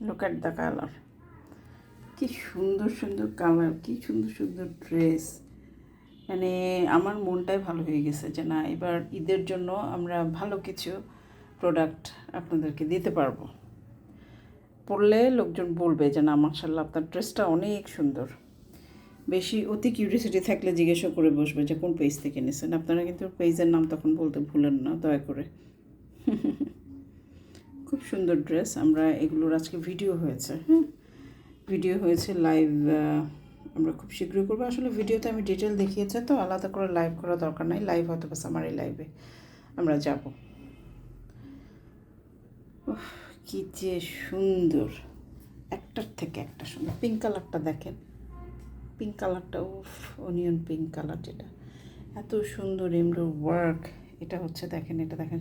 Look at the colour কি সুন্দর সুন্দর কালার কি সুন্দর সুন্দর ড্রেস মানে আমার মনটাই ভালো হয়ে গেছে যে না, এবার ঈদের জন্য আমরা ভালো কিছু প্রোডাক্ট আপনাদেরকে দিতে পারব। পরলে লোকজন বলবে যে না মার্শাল্লাহ আপনার ড্রেসটা অনেক সুন্দর। বেশি অতি কিউরিয়াসিটি থাকলে জিজ্ঞাসা করে বসবে যে কোন পেজ থেকে নিয়েছেন আপনারা কিন্তু পেজের নাম তখন বলতে ভুলেন না, দয়া করে। খুব সুন্দর ড্রেস। আমরা এগুলোর আজকে ভিডিও হয়েছে হ্যাঁ? ভিডিও হয়েছে লাইভ আমরা খুব শীঘ্রই করব। আসলে ভিডিওতে আমি ডিটেল দেখিয়েছে, তো আলাদা করে লাইভ করা দরকার নাই। লাইভ হয়তো বাস আমার এই লাইভে আমরা যাব। কি যে সুন্দর। একটার থেকে একটা সুন্দর। পিঙ্ক কালারটা দেখেন। পিঙ্ক কালারটা উফ অনিয়ন পিঙ্ক কালার যেটা। এত সুন্দর এমব্রো ওয়ার্ক এটা হচ্ছে দেখেন, এটা দেখেন,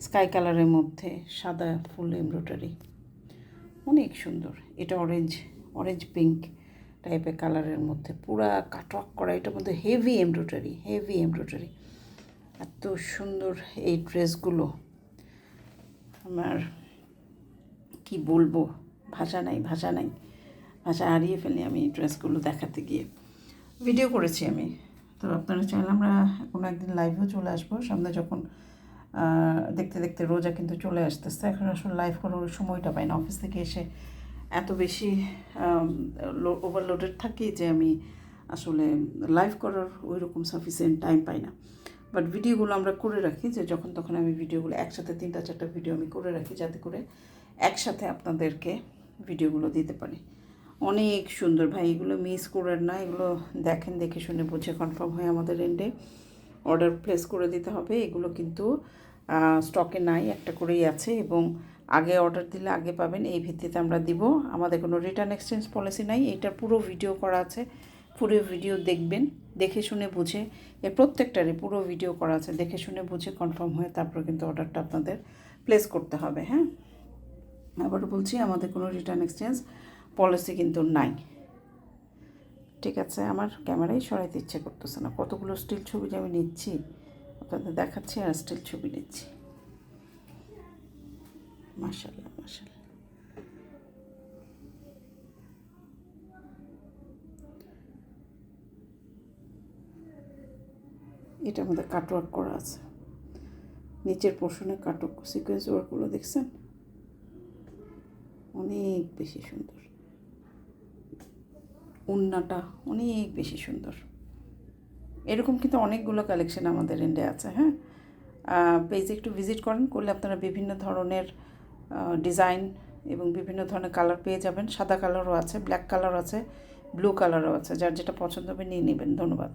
স্কাই কালারের মধ্যে সাদা ফুল এমব্রয়ডারি। অনেক সুন্দর। এটা অরেঞ্জ অরেঞ্জ পিঙ্ক টাইপের কালারের মধ্যে। পুরা কাটওয়ার্ক করা, এটার মধ্যে হেভি এমব্রয়ডারি হেভি এমব্রয়ডারি। এত সুন্দর এই ড্রেসগুলো। আমার কি বলব? ভাষা নাই ভাষা নাই। ভাষা হারিয়ে ফেলি আমি এই ড্রেসগুলো দেখাতে গিয়ে। ভিডিও করেছি আমি। তো আপনারা চাইলে আমরা কোনো একদিন লাইভেও চলে আসব। সামনে যখন দেখতে দেখতে রোজা কিন্তু চলে আসতেছে। এখন আসলে লাইভ করার সময়টা পাই না। অফিস থেকে এসে এত বেশি ওভারলোডেড থাকি যে আমি আসলে লাইভ করার ওই রকম সাফিসিয়েন্ট টাইম পাই না। বাট ভিডিওগুলো আমরা করে রাখি যে যখন তখন আমি ভিডিওগুলো একসাথে তিনটা চারটা ভিডিও আমি করে রাখি যাতে করে একসাথে আপনাদেরকে ভিডিওগুলো দিতে পারি। অনেক সুন্দর। ভাই, এগুলো মিস করার না। এগুলো দেখেন, দেখে শুনে বুঝে কনফার্ম হয় আমাদের এন্ডে অর্ডার প্লেস করে দিতে হবে। এগুলো কিন্তু স্টকে নাই, একটা করেই আছে এবং আগে অর্ডার দিলে আগে পাবেন। এই ভিত্তিতে আমরা দিব। আমাদের কোনো রিটার্ন এক্সচেঞ্জ পলিসি নাই। এটার পুরো ভিডিও করা আছে। পুরো ভিডিও দেখবেন, দেখে শুনে বুঝে এর প্রত্যেকটারই পুরো ভিডিও করা আছে। দেখে শুনে বুঝে কনফার্ম হয়ে তারপর কিন্তু অর্ডারটা আপনাদের প্লেস করতে হবে হ্যাঁ? আবার বলছি, আমাদের কোনো রিটার্ন এক্সচেঞ্জ পলিসি কিন্তু নাই। ঠিক আছে, আমার ক্যামেরাই সরাইতে ইচ্ছে করতেছে না। কতগুলো স্টিল ছবি যে আমি নিচ্ছি, আপনাদের দেখাচ্ছি আর স্টিল ছবি নিচ্ছি। মাশাল্লাহ মাশাল্লাহ এটার মধ্যে কাটওয়ার্ক করা আছে। নিচের পোর্শনে কাটক সিকোয়েন্স ওয়ার্কগুলো দেখছেন? অনেক বেশি সুন্দর। উন্নাটা অনেক বেশি সুন্দর। এরকম কিন্তু অনেকগুলো কালেকশন আমাদের এন্ডে আছে হ্যাঁ? পেজে একটু ভিজিট করেন, করলে আপনারা বিভিন্ন ধরনের ডিজাইন এবং বিভিন্ন ধরনের কালার পেয়ে যাবেন। সাদা কালারও আছে ব্ল্যাক কালারও আছে ব্লু কালারও আছে, যার যেটা পছন্দ হবে নিয়ে নেবেন। ধন্যবাদ।